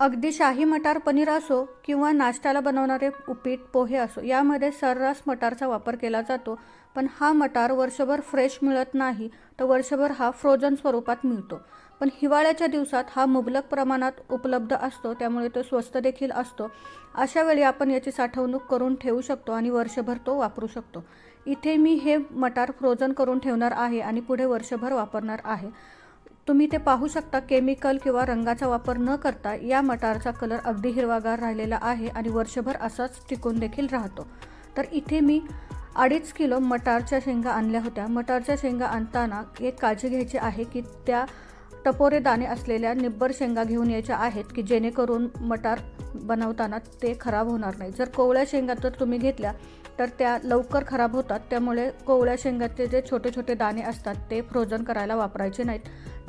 अगदी शाही मटार पनीर असो किंवा नाश्त्याला बनवणारे उपीट पोहे असो यामध्ये सर्रास मटारचा वापर केला जातो. पण हा मटार वर्षभर फ्रेश मिळत नाही तर वर्षभर हा फ्रोझन स्वरूपात मिळतो. पण हिवाळ्याच्या दिवसात हा मुबलक प्रमाणात उपलब्ध असतो त्यामुळे तो स्वस्त देखील असतो. अशा वेळी आपण याची साठवणूक करून ठेवू शकतो आणि वर्षभर तो वापरू शकतो. इथे मी हे मटार फ्रोझन करून ठेवणार आहे आणि पुढे वर्षभर वापरणार आहे. तुम्ही ते पाहू शकता केमिकल किंवा रंगाचा वापर न करता या मटारचा कलर अगदी हिरवागार राहिलेला आहे आणि वर्षभर असाच टिकून देखील राहतो. तर इथे मी अडीच किलो मटारच्या शेंगा आणल्या होत्या. मटारच्या शेंगा आणताना एक काळजी घ्यायची आहे की त्या टपोरे दाणे असलेल्या निब्बर शेंगा घेऊन यायच्या आहेत की जेणेकरून मटार बनवताना ते खराब होणार नाही. जर कोवळ्या शेंगा तर तुम्ही घेतल्या तर त्या लवकर खराब होतात. त्यामुळे कोवळ्या शेंगाचे जे छोटे छोटे दाणे असतात ते फ्रोझन करायला वापरायचे नाहीत.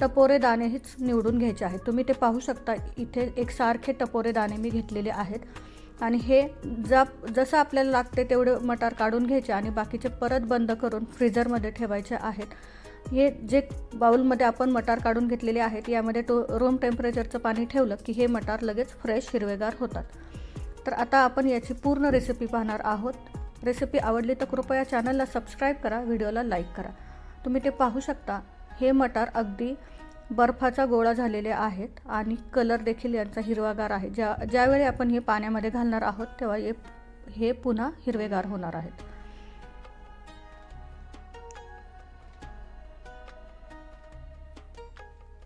टपोरे दाणेहीच निवडून घ्यायचे आहेत. तुम्ही ते पाहू शकता. इथे एक सारखे टपोरे दाणे मी घेतलेले आहेत. आणि हे जा जसं आपल्याला लागते तेवढे मटार काढून घ्यायचे आणि बाकीचे परत बंद करून फ्रीझरमध्ये ठेवायचे आहेत. हे जे बाउलमध्ये आपण मटार काढून घेतलेले आहेत यामध्ये तो रूम टेम्परेचरचं पाणी ठेवलं की हे मटार लगेच फ्रेश हिरवेगार होतात. तर आता आपण याची पूर्ण रेसिपी पाहणार आहोत. रेसिपी आवडली तर कृपया चॅनलला सबस्क्राईब करा व्हिडिओला लाईक करा. तुम्ही ते पाहू शकता. हे मटार अगदी बर्फाचा गोळा झालेले आहेत आणि कलर देखील यांचा हिरवागार आहे. ज्या ज्यावेळी आपण हे पाण्यामध्ये घालणार आहोत तेव्हा हे हे पुन्हा हिरवेगार होणार आहेत.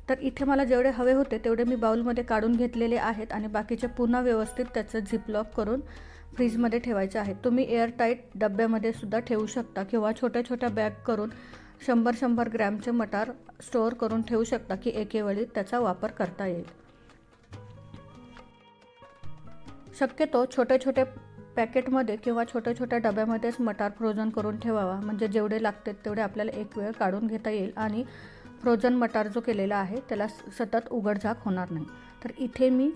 तर इथे मला जेवढे हवे होते तेवढे मी बाउलमध्ये काढून घेतलेले आहेत आणि बाकीचे पुन्हा व्यवस्थित त्याचं झिपलॉक करून फ्रीजमध्ये ठेवायचे आहेत. तुम्ही एअरटाईट डब्यामध्ये सुद्धा ठेवू शकता किंवा छोट्या छोट्या बॅग करून शंभर शंभर ग्रॅमचे मटार स्टोअर करून ठेवू शकता की एकेवेळी त्याचा वापर करता येईल. शक्यतो छोटे छोटे पॅकेटमध्ये किंवा छोट्या छोट्या डब्यामध्येच मटार फ्रोझन करून ठेवावा. म्हणजे जेवढे लागते तेवढे आपल्याला एक वेळ काढून घेता येईल आणि फ्रोझन मटार जो केलेला आहे त्याला सतत उघडझाक होणार नाही. तर इथे मी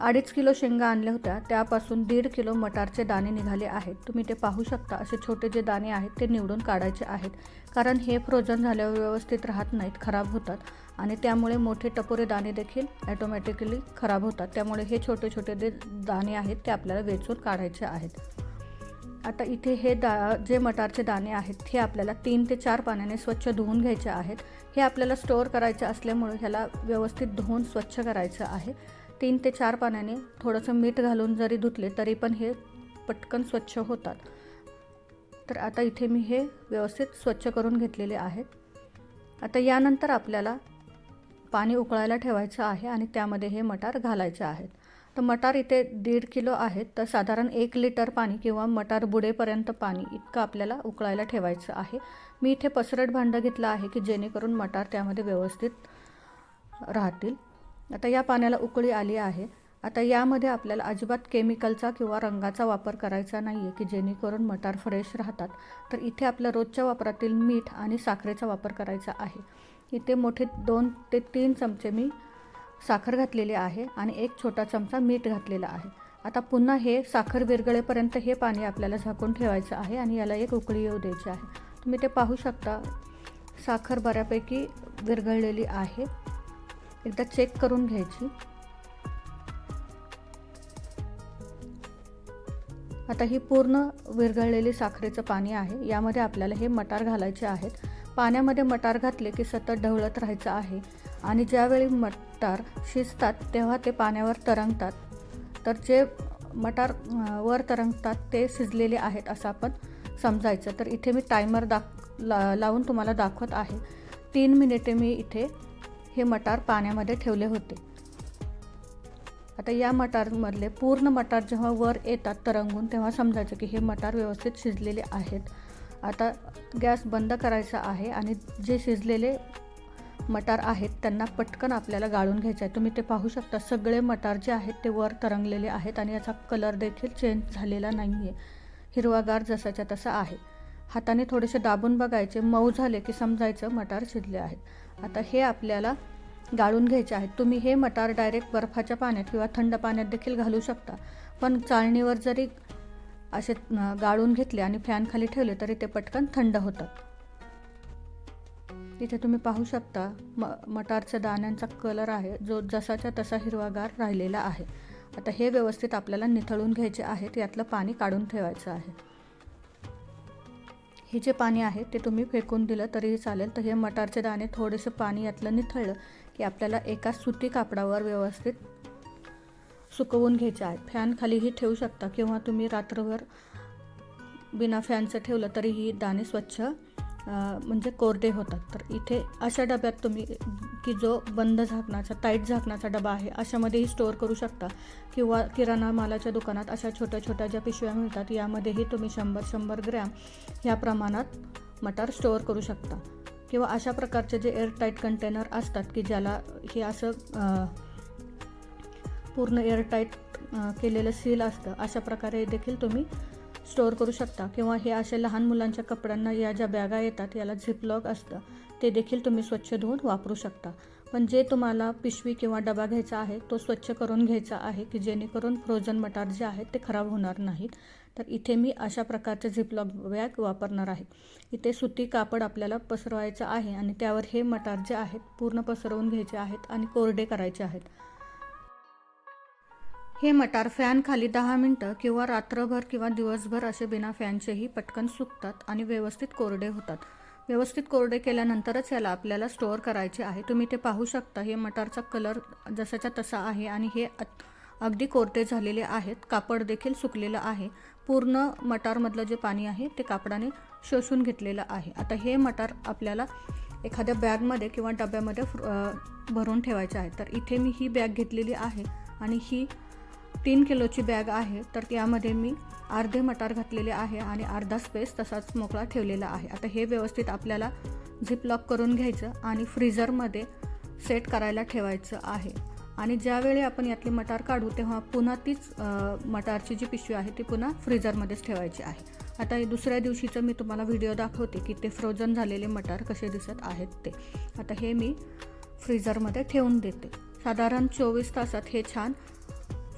अडीच किलो शेंगा आणल्या होत्या. त्यापासून दीड किलो मटारचे दाणे निघाले आहेत. तुम्ही ते पाहू शकता. असे छोटे जे दाणे आहेत ते निवडून काढायचे आहेत. कारण हे फ्रोझन झाल्यावर व्यवस्थित राहत नाहीत खराब होतात. आणि त्यामुळे मोठे टपोरे दाणे देखील ॲटोमॅटिकली खराब होतात. त्यामुळे हे छोटे छोटे जे दाणे आहेत ते आपल्याला वेचून काढायचे आहेत. आता इथे हे दा जे मटारचे दाणे आहेत हे आपल्याला तीन ते चार पाण्याने स्वच्छ धुवून घ्यायचे आहेत. हे आपल्याला स्टोअर करायचे असल्यामुळे ह्याला व्यवस्थित धुवून स्वच्छ करायचं आहे. तीन ते चार पाण्याने थोडंसं मीठ घालून जरी धुतले तरी पण हे पटकन स्वच्छ होतात. तर आता इथे मी हे व्यवस्थित स्वच्छ करून घेतलेले आहेत आता यानंतर आपल्याला पाणी उकळायला ठेवायचं आहे आणि त्यामध्ये हे मटार घालायचे आहेत. तर मटार इथे दीड किलो आहेत. तर साधारण एक लिटर पाणी किंवा मटार बुडेपर्यंत पाणी इतकं आपल्याला उकळायला ठेवायचं आहे. मी इथे पसरट भांडं घेतलं आहे की जेणेकरून मटार त्यामध्ये व्यवस्थित राहतील. आता या पाण्याला उकळी आली आहे. आता यामध्ये आपल्याला अजिबात केमिकलचा किंवा रंगाचा वापर करायचा नाही आहे की जेणेकरून मटार फ्रेश राहतात. तर इथे आपल्या रोजच्या वापरातील मीठ आणि साखरेचा वापर करायचा आहे. इथे मोठे दोन ते तीन चमचे मी साखर घातलेली आहे आणि एक छोटा चमचा मीठ घातलेला आहे. आता पुन्हा हे साखर विरगळेपर्यंत हे पाणी आपल्याला झाकून ठेवायचं आहे आणि याला एक उकळी येऊ द्यायची आहे. तुम्ही ते पाहू शकता. साखर बऱ्यापैकी विरघळलेली आहे. एकदा चेक करून घ्यायची. आता ही पूर्ण विरघळलेली साखरेचं पाणी आहे. यामध्ये आपल्याला हे मटार घालायचे आहेत. पाण्यामध्ये मटार घातले की सतत ढवळत राहायचं आहे. आणि ज्यावेळी मटार शिजतात तेव्हा ते पाण्यावर तरंगतात. तर जे मटार वर तरंगतात ते शिजलेले आहेत असं आपण समजायचं. तर इथे मी टायमर दाख ला लावून तुम्हाला दाखवत आहे. तीन मिनिटे मी इथे हे मटार पाण्यामध्ये ठेवले होते. आता या मटारमधले पूर्ण मटार जेव्हा वर येतात तरंगून तेव्हा समजायचं की हे मटार व्यवस्थित शिजलेले आहेत. आता गॅस बंद करायचा आहे आणि जे शिजलेले मटार आहेत त्यांना पटकन आपल्याला गाळून घ्यायचं आहे. तुम्ही ते पाहू शकता सगळे मटार जे आहेत ते वर तरंगलेले आहेत आणि याचा कलर देखील चेंज झालेला नाही आहे हिरवागार जसाच्या तसा आहे. हाताने थोडेसे दाबून बघायचे मऊ झाले की समजायचं मटार शिजले आहेत. आता हे आपल्याला गाळून घ्यायचे आहेत. तुम्ही हे मटार डायरेक्ट बर्फाच्या पाण्यात किंवा थंड पाण्यात देखील घालू शकता. पण चाळणीवर जरी असे गाळून घेतले आणि फॅनखाली ठेवले तरी ते पटकन थंड होतात. इथे तुम्ही पाहू शकता म मटारच्या दाण्यांचा कलर आहे जो जसाच्या तसा हिरवागार राहिलेला आहे. आता हे व्यवस्थित आपल्याला निथळून घ्यायचे आहेत यातलं पाणी काढून ठेवायचं आहे. हे जे पाणी आहे ते तुम्ही फेकून दिलं तरीही चालेल. तर हे मटारचे दाणे थोडेसे पाणी यातलं निथळलं की आपल्याला एका सुती कापडावर व्यवस्थित सुकवून घ्यायचे आहे. फॅन खालीही ठेवू शकता किंवा तुम्ही रात्रभर बिना फॅनचं ठेवलं तरीही दाणे स्वच्छ म्हणजे कोरडे होतात. तर इथे अशा डब्यात तुम्ही की जो बंद झाकणाचा टाईट झाकणाचा डबा आहे अशामध्येही स्टोअर करू शकता. किंवा किराणा मालाच्या दुकानात अशा छोट्या छोट्या ज्या पिशव्या मिळतात यामध्येही तुम्ही शंभर शंभर ग्रॅम ह्या प्रमाणात मटार स्टोअर करू शकता. किंवा अशा प्रकारचे जे एअरटाईट कंटेनर असतात की ज्याला हे असं पूर्ण एअरटाईट केलेलं सील असतं अशा प्रकारे देखील तुम्ही स्टोअर करू शकता. किंवा हे असे लहान मुलांच्या कपड्यांना या ज्या बॅगा येतात याला झिपलॉग असतं. ते देखील तुम्ही स्वच्छ धुवून वापरू शकता. पण जे तुम्हाला पिशवी किंवा डबा घ्यायचा आहे तो स्वच्छ करून घ्यायचा आहे की जेणेकरून फ्रोझन मटार जे आहेत ते खराब होणार नाहीत. तर इथे मी अशा प्रकारचे झिपलॉक बॅग वापरणार आहे. इथे सुती कापड आपल्याला पसरवायचं आहे आणि त्यावर हे मटार जे आहेत पूर्ण पसरवून घ्यायचे आहेत आणि कोरडे करायचे आहेत. हे मटार फॅन खाली दहा मिनटं किंवा रात्रभर किंवा दिवसभर असे बिना फॅनचेही पटकन सुकतात आणि व्यवस्थित कोरडे होतात. व्यवस्थित कोरडे केल्यानंतरच याला आपल्याला स्टोअर करायचे आहे. तुम्ही ते पाहू शकता. हे मटारचा कलर जसाच्या तसा आहे आणि हे अगदी कोरडे झालेले आहेत. कापड देखील सुकलेलं आहे. पूर्ण मटारमधलं जे पाणी आहे ते कापडाने शोषून घेतलेलं आहे. आता हे मटार आपल्याला एखाद्या बॅगमध्ये किंवा डब्यामध्ये भरून ठेवायचे आहे. तर इथे मी ही बॅग घेतलेली आहे आणि ही तीन किलोची बॅग आहे तर त्यामध्ये मी अर्धे मटार घातलेले आहे आणि अर्धा स्पेस तसाच मोकळा ठेवलेला आहे. आता हे व्यवस्थित आपल्याला झिपलॉक करून घ्यायचं आणि फ्रीझरमध्ये सेट करायला ठेवायचं आहे. आणि ज्यावेळी आपण यातली मटार काढू तेव्हा पुन्हा तीच मटारची जी पिशवी आहे ती पुन्हा फ्रीझरमध्येच ठेवायची आहे. आता हे दुसऱ्या दिवशीचं मी तुम्हाला व्हिडिओ दाखवते की ते फ्रोझन झालेले मटार कसे दिसत आहेत ते. आता हे मी फ्रीझरमध्ये ठेवून देते. साधारण चोवीस तासात हे छान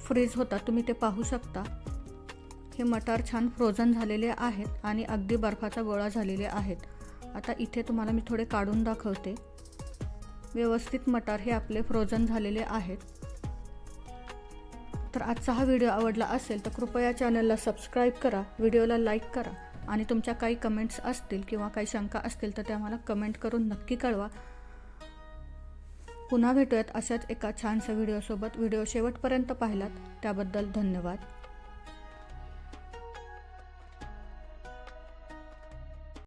फ्रीज होता तुम्ही ते पाहू शकता. हे मटार छान फ्रोझन झालेले आहेत आणि अगदी बर्फाचा गोळा झालेले आहेत. आता इथे तुम्हाला मी थोडे काढून दाखवते. व्यवस्थित मटार हे आपले फ्रोझन झालेले आहेत. तर आजचा हा व्हिडिओ आवडला असेल तर कृपया चॅनलला सबस्क्राईब करा व्हिडिओला लाईक करा आणि तुमच्या काही कमेंट्स असतील किंवा काही शंका असतील तर त्या मला कमेंट करून नक्की कळवा. पुन्हा भेटूयात अशाच एका छानशा व्हिडिओसोबत. व्हिडिओ शेवटपर्यंत पाहिलात त्याबद्दल धन्यवाद.